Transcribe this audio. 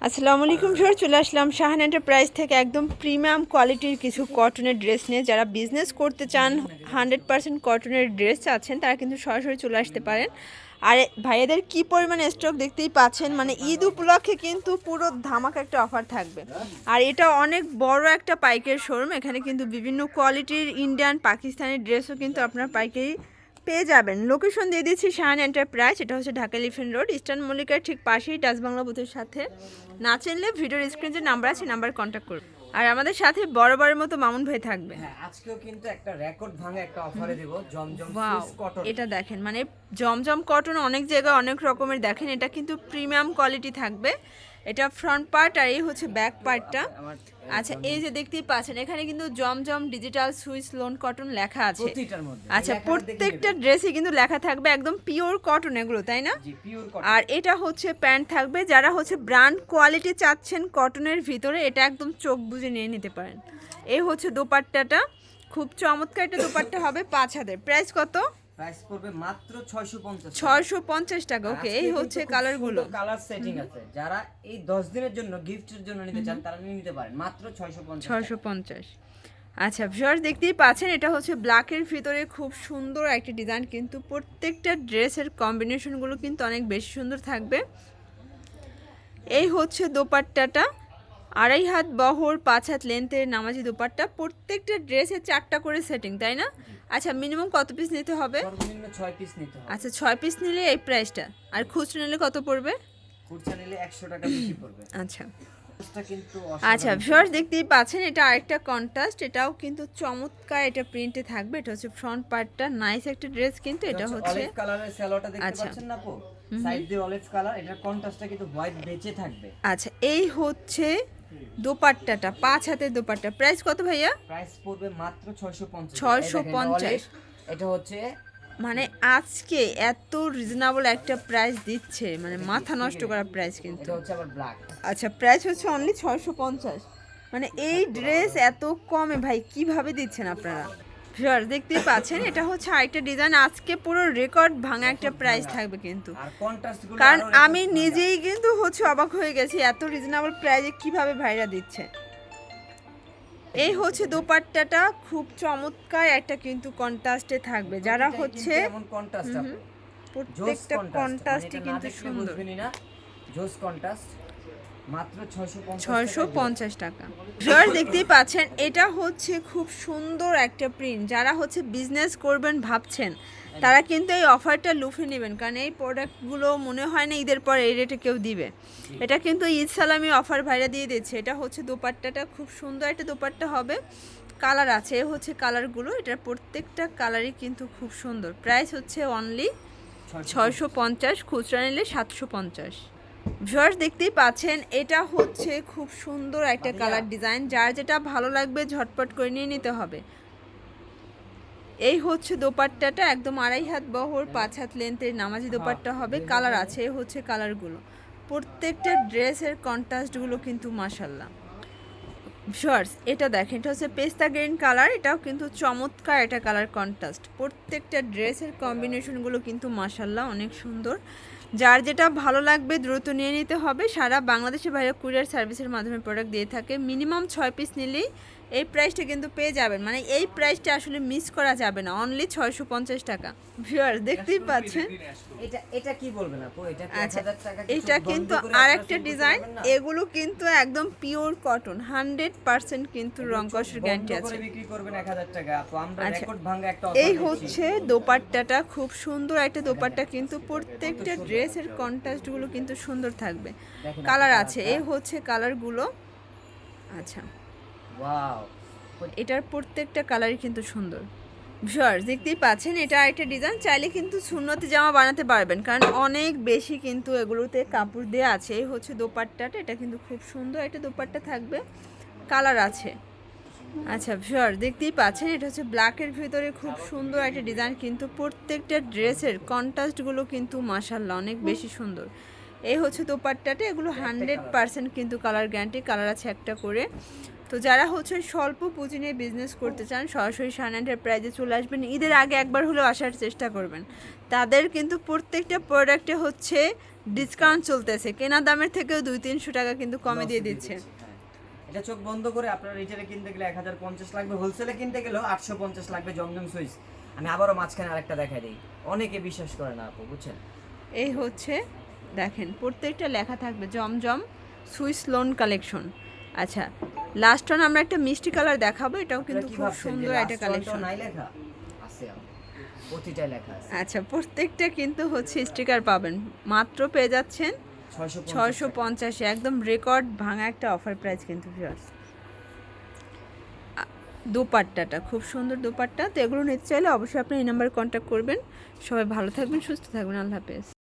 আসসালামু আলাইকুম স্যার চলে আসলাম শাহান এন্টারপ্রাইজ থেকে একদম প্রিমিয়াম কোয়ালিটির কিছু কটনের ড্রেস নিয়ে। যারা বিজনেস করতে চান হান্ড্রেড পার্সেন্ট কটনের ড্রেস চাচ্ছেন তারা কিন্তু সরাসরি চলে আসতে পারেন। আর ভাইয়াদের কি পরিমাণে স্টক দেখতেই পাচ্ছেন? মানে ঈদ উপলক্ষে কিন্তু পুরো ধামাকা একটা অফার থাকবে। আর এটা অনেক বড় একটা পাইকারি শোরুম এখানে কিন্তু বিভিন্ন কোয়ালিটির ইন্ডিয়ান পাকিস্তানি ড্রেসও কিন্তু আপনার পাইকারি পেয়ে যাবেন। লোকেশন দিয়ে দিচ্ছি শাহান এন্টারপ্রাইজ এটা হচ্ছে ঢাকা লিফেন রোড ইস্টার্ন মল্লিকার ঠিক পাশেই বাংলা বুথের সাথে। না চিনলে ভিডিওর স্ক্রিন যে নাম্বার আছে নাম্বার কন্ট্যাক্ট করুন। আর আমাদের সাথে বড় বড়ের মতো মামুন ভাই থাকবে। হ্যাঁ আজকেও কিন্তু একটা রেকর্ড ভাঙা একটা অফারে দেব জমজম সুইস কটন এটা দেখেন মানে জমজম কটন অনেক জায়গায় অনেক রকমের দেখেন এটা কিন্তু প্রিমিয়াম কোয়ালিটি থাকবে। এটা ফ্রন্ট পার্ট আর এই হচ্ছে ব্যাক পার্টটা আচ্ছা এই যে দেখতেই পাচ্ছেন এখানে কিন্তু Zamzam digital Swiss lawn cotton লেখা আছে। আচ্ছা প্রত্যেকটা ড্রেসে কিন্তু লেখা থাকবে একদম পিওর কটন এগুলো তাই না? আর এটা হচ্ছে প্যান্ট থাকবে যারা হচ্ছে ব্র্যান্ড কোয়ালিটি চাচ্ছেন কটনের ভিতরে এটা একদম চোখ বুজে নিয়ে নিতে পারেন। এই হচ্ছে দোপাট্টাটা। খুব চমৎকার একটা দোপাট্টা হবে পাঁচ হাজার। প্রাইস কত? প্রাইস পড়বে মাত্র 650 ছয়শো পঞ্চাশ টাকা ওকে এই হচ্ছে কালারগুলো কালার সেটিং আছে। যারা এই 10 দিনের জন্য গিফটের জন্য নিতে চান তারা নিতে পারেন। মাত্র 650 ছয়শো পঞ্চাশ। আচ্ছা ভিউয়ার্স দেখতেই পাচ্ছেন এটা হচ্ছে ব্ল্যাকের ভিতরে খুব সুন্দর একটা ডিজাইন কিন্তু প্রত্যেকটা ড্রেসের কম্বিনেশনগুলো কিন্তু অনেক বেশি সুন্দর থাকবে। এই হচ্ছে দোপাট্টাটা। আড়াই হাত বহর পাঁচ হাত লেন্থের নামাজি দোপাট্টা প্রত্যেকটা ড্রেসে চারটা করে সেটিং তাই না? আচ্ছা মিনিমাম কত পিস নিতে হবে? সর্বনিম্ন 6 পিস নিতে হবে। আচ্ছা ছয় পিস নিলে এই প্রাইসটা আর খুচরো নিলে কত পড়বে? খুচরা নিলে 100 টাকা বেশি পড়বে। আচ্ছা। কিন্তু আচ্ছা ভিউয়ার্স দেখতেই পাচ্ছেন এটা আরেকটা কন্ট্রাস্ট এটাও কিন্তু চমৎকার এটা প্রিন্টে থাকবে। এটা হচ্ছে ফ্রন্ট পার্টটা নাইস একটা ড্রেস কিন্তু এটা হচ্ছে অলিভ কালারের দেখতে আচ্ছা। পাচ্ছেন না আপু? সাইড দিয়ে অলিভ কালার এটার কন্ট্রাস্টটা কিন্তু হোয়াইট বেঁচে থাকবে। আচ্ছা এই হচ্ছে দোপাট্টাটা পাঁচ হাতের দোপাট্টা। প্রাইস কত ভাইয়া? প্রাইস পড়বে মাত্র 650 650 এই দেখেন, olive, এটা হচ্ছে মানে আজকে এত রিজনেবল একটা প্রাইস দিচ্ছে। মানে মাথা নষ্ট করা প্রাইস কিন্তু। এটা হচ্ছে আবার ব্ল্যাক আচ্ছা প্রাইস হচ্ছে অনলি ছয়শো পঞ্চাশ। মানে এই ড্রেস এত কমে ভাই কীভাবে দিচ্ছেন আপনারা? ভিউয়ার দেখতেই পাচ্ছেন এটা হচ্ছে আরেকটা ডিজাইন আজকে পুরো রেকর্ড ভাঙা একটা প্রাইস থাকবে কিন্তু। কারণ আমি নিজেই কিন্তু হচ্ছে অবাক হয়ে গেছি এত রিজনেবল প্রাইসে কীভাবে ভাইরা দিচ্ছে। এই হচ্ছে দোপাট্টাটা খুব চমৎকার একটা কিন্তু কন্ট্রাস্টে থাকবে। যারা হচ্ছে এমন কন্ট্রাস্ট প্রত্যেকটা কন্ট্রাস্টই কিন্তু সুন্দর। জোস কন্ট্রাস্ট মাত্র 650 ছয়শো পঞ্চাশ টাকা। ভিউয়ার দেখতেই পাচ্ছেন এটা হচ্ছে খুব সুন্দর একটা প্রিন্ট যারা হচ্ছে বিজনেস করবেন ভাবছেন তারা কিন্তু এই অফারটা লুফে নেবেন। কারণ এই প্রোডাক্টগুলো মনে হয় না ঈদের পর এই রেটে কেউ দিবে। এটা কিন্তু ঈদ সালামি অফার ভাইরা দিয়ে দিচ্ছে এটা হচ্ছে দোপাট্টাটা খুব সুন্দর একটা দোপাট্টা হবে। কালার আছে এ হচ্ছে কালারগুলো এটার প্রত্যেকটা কালারই কিন্তু খুব সুন্দর। প্রাইস হচ্ছে অনলি 650 ছয়শো পঞ্চাশ খুচরা নিলে সাতশো পঞ্চাশ। ভিউয়ার্স দেখতেই পাচ্ছেন এটা হচ্ছে খুব সুন্দর একটা কালার ডিজাইন যার যেটা ভালো লাগবে ঝটপট করে নিয়ে নিতে হবে। এই হচ্ছে দোপাট্টাটা একদম আড়াই হাত বহর পাঁচ হাত লেন্থের নামাজি দোপাট্টা হবে। কালার আছে এই হচ্ছে কালারগুলো প্রত্যেকটা ড্রেসের কন্ট্রাস্টগুলো কিন্তু মাসাল্লাহ শর্টস এটা দেখেন এটা হচ্ছে পেস্তা গ্রিন কালার এটাও কিন্তু চমৎকার একটা কালার কন্ট্রাস্ট প্রত্যেকটা ড্রেসের কম্বিনেশনগুলো কিন্তু মাসাল্লাহ অনেক সুন্দর। যার যেটা ভালো লাগবে দ্রুত নিয়ে নিতে হবে। সারা বাংলাদেশের বাইরে কুরিয়ার সার্ভিসের মাধ্যমে প্রোডাক্ট দিয়ে থাকে। মিনিমাম ছয় পিস নিলেই এই প্রাইসটা কিন্তু পেয়ে যাবেন। মানে এই প্রাইসটা আসলে মিস করা যাবে না। অনলি ছয়শো পঞ্চাশ টাকা। ভিউয়ার দেখতেই পাচ্ছেন? এটা এটা কি বলবেন আপু? এটা আচ্ছা এটা কিন্তু আর একটা ডিজাইন এগুলো কিন্তু একদম পিওর কটন হান্ড্রেড পার্সেন্ট কিন্তু রং কষের গ্যারান্টি আছে। বিক্রি করবেন 1000 টাকা। আপু আমরা আচ্ছা, রেকর্ড ভাঙা একটা এই হচ্ছে দোপাট্টাটা। খুব সুন্দর একটা দোপাট্টা কিন্তু প্রত্যেকটা ড্রেসের কন্ট্রাস্টগুলো কিন্তু সুন্দর থাকবে। কালার আছে। এই হচ্ছে কালারগুলো আচ্ছা। ওয়াও এটার প্রত্যেকটা কালারই কিন্তু সুন্দর। ভিউয়ার্স দেখতেই পাচ্ছেন এটা একটা ডিজাইন চাইলে কিন্তু সুন্নতি জামা বানাতে পারবেন কারণ অনেক বেশি কিন্তু এগুলোতে কাপড় দেওয়া আছে। এই হচ্ছে দোপাট্টাটা এটা কিন্তু খুব সুন্দর একটা দোপাট্টা থাকবে কালার আছে। আচ্ছা ভিউয়ার দেখতেই পাচ্ছেন এটা হচ্ছে ব্ল্যাকের ভিতরে খুব সুন্দর একটা ডিজাইন কিন্তু প্রত্যেকটা ড্রেসের কন্ট্রাস্টগুলো কিন্তু মাসাল্লাহ অনেক বেশি সুন্দর। এই হচ্ছে দোপাট্টাটা এগুলো হান্ড্রেড পার্সেন্ট কিন্তু কালার গ্যারান্টি কালার আছে একটা করে। তো যারা হচ্ছে স্বল্প পুঁজি নিয়ে বিজনেস করতে চান সরাসরি সান এন্টারপ্রাইজে চলে আসবেন। ঈদের আগে একবার হলেও আসার চেষ্টা করবেন। তাদের কিন্তু প্রত্যেকটা প্রোডাক্টে হচ্ছে ডিসকাউন্ট চলতেছে। কেনা দামের থেকেও দুই তিনশো টাকা কিন্তু কমে দিয়ে দিচ্ছে। হ্যাঁ। এটা চোখ বন্ধ করে আপনার রিটেলে কিনতে গেলে এক হাজার পঞ্চাশ লাগবে হোলসেলে কিনতে গেলেও আটশো পঞ্চাশ লাগবে জমজম সুইচ আমি আবারও মাঝখানে আরেকটা দেখাই দিই। অনেকে বিশ্বাস করে না আপু বুঝছেন? এই হচ্ছে দেখেন প্রত্যেকটা লেখা থাকবে জমজম সুইস লোন কালেকশন আচ্ছা লাস্ট ওয়ান আমরা একটা মিষ্টি কালার দেখাবো এটাও কিন্তু খুব সুন্দর একটা কালেকশন আচ্ছা প্রত্যেকটা কিন্তু হচ্ছে স্টিকার পাবেন। মাত্র পেয়ে যাচ্ছেন ছয়শো ছয়শো পঞ্চাশে একদম রেকর্ড ভাঙা একটা অফার প্রাইস কিন্তু ভিউয়ার্স দোপাট্টাটা খুব সুন্দর দোপাট্টা। তো এগুলো নিতে চাইলে অবশ্যই আপনি এই নাম্বারে কন্ট্যাক্ট করবেন। সবাই ভালো থাকবেন সুস্থ থাকবেন। আল্লাহ হাফেজ।